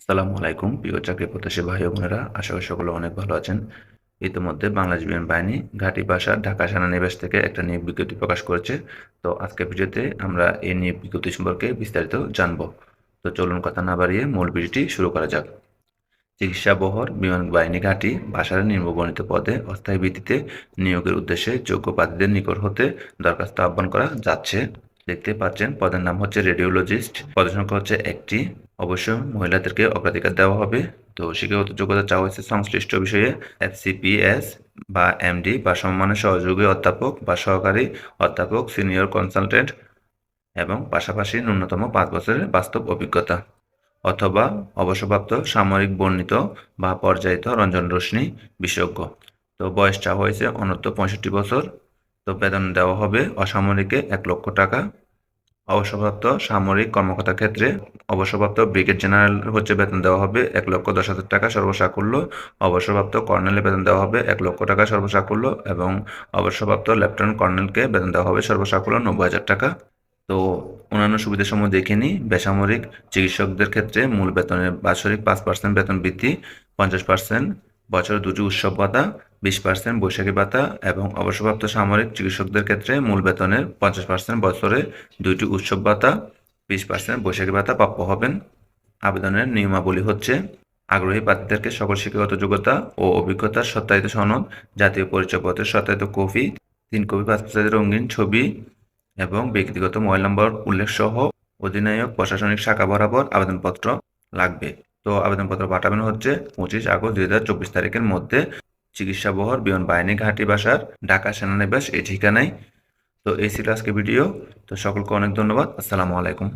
আসসালামু আলাইকুম, প্রিয় চাকরি প্রত্যাশী ভাই বোনেরা। আশা করি সকলে অনেক ভালো আছেন। ইতিমধ্যে বাংলাদেশ বিমান বাহিনী ঘাঁটি বাসা ঢাকা সেনানিবাস থেকে একটা নিয়োগ বিজ্ঞপ্তি প্রকাশ করেছে। তো আজকের ভিডিওতে আমরা এই নিয়োগ বিজ্ঞপ্তি সম্পর্কে বিস্তারিত জানব। তো চলুন কথা না বাড়িয়ে মূল ভিডিওটি শুরু করা যাক। চিকিৎসা বহর বিমান বাহিনী ঘাঁটি বাসার নিম্নবর্ণিত পদে অস্থায়ী ভিত্তিতে নিয়োগের উদ্দেশ্যে যোগ্য প্রার্থীদের নিকট হতে দরখাস্ত আহ্বান করা যাচ্ছে। দেখতে পাচ্ছেন, পদের নাম হচ্ছে রেডিওলজিস্ট। পদের সংখ্যা হচ্ছে একটি। অবশ্য মহিলাদেরকে অগ্রাধিকার দেওয়া হবে। তো শিক্ষাগত যোগ্যতা চাওয়া হয়েছে সংশ্লিষ্ট বিষয়ে এফসিপিএস বা এমডি বা সম্মানের সহযোগী অধ্যাপক বা সহকারী অধ্যাপক, সিনিয়র কনসালটেন্ট এবং পাশাপাশি ন্যূনতম পাঁচ বছরের বাস্তব অভিজ্ঞতা অথবা অবসরপ্রাপ্ত সামরিক বর্ণিত বা পর্যায়িত রঞ্জন রশ্মি বিশেষজ্ঞ। তো বয়স চাওয়া হয়েছে অনূর্ধ্ব পঁয়ষট্টি বছর। তো বেতন দেওয়া হবে অসামরিকে এক লক্ষ টাকা। অবসরপ্রাপ্ত সামরিক কর্মকর্তার ক্ষেত্রে অবসরপ্রাপ্ত ব্রিগেড জেনারেল হচ্ছে বেতন দেওয়া হবে এক লক্ষ দশ হাজার টাকা সর্বসাকুল্য। অবসরপ্রাপ্ত কর্নেলের বেতন দেওয়া হবে এক লক্ষ টাকা সর্বসাকুল্য এবং অবসরপ্রাপ্ত লেফটেন্যান্ট কর্নেলকে বেতন দেওয়া হবে সর্বসাকুল্য নব্বই হাজার টাকা। তো অন্যান্য সুবিধাসমূহ দেখে নিই। বেসামরিক চিকিৎসকদের ক্ষেত্রে মূল বেতনের বাৎসরিক পাঁচ পার্সেন্ট বেতন বৃদ্ধি, পঞ্চাশ পার্সেন্ট বছরে দুটি উৎসব ভাতা বিশ পার্সেন্ট বৈশাখী ভাতা এবং অবসরপ্রাপ্ত সামরিক চিকিৎসকদের ক্ষেত্রে মূল বেতনের পঞ্চাশ পার্সেন্ট বছরে দুইটি উৎসব ভাতা, বিশ পার্সেন্ট বৈশাখী ভাতা প্রাপ্য হবেন। আবেদনের নিয়মাবলী হচ্ছে, আগ্রহী প্রার্থীদেরকে সকল শিক্ষাগত যোগ্যতা ও অভিজ্ঞতার সত্যায়িত সনদ, জাতীয় পরিচয়পত্রের সত্যায়িত কপি, তিন কপি পাসপোর্টের রঙিন ছবি এবং ব্যক্তিগত মোবাইল নম্বর উল্লেখ সহ অধিনায়ক প্রশাসনিক শাখা বরাবর আবেদনপত্র লাগবে। তো আবেদনপত্র পাঠাবেন হচ্ছে পঁচিশ আগস্ট দুই চব্বিশ তারিখের মধ্যে। চিকিৎসা বহর বিমান বাহিনী, ঘাঁটি বাসার, ঢাকা সেনানিবাস, এই ঠিকানায়। তো এই ছিল আজকে ভিডিও। তো সকলকে অনেক ধন্যবাদ। আসসালামু আলাইকুম।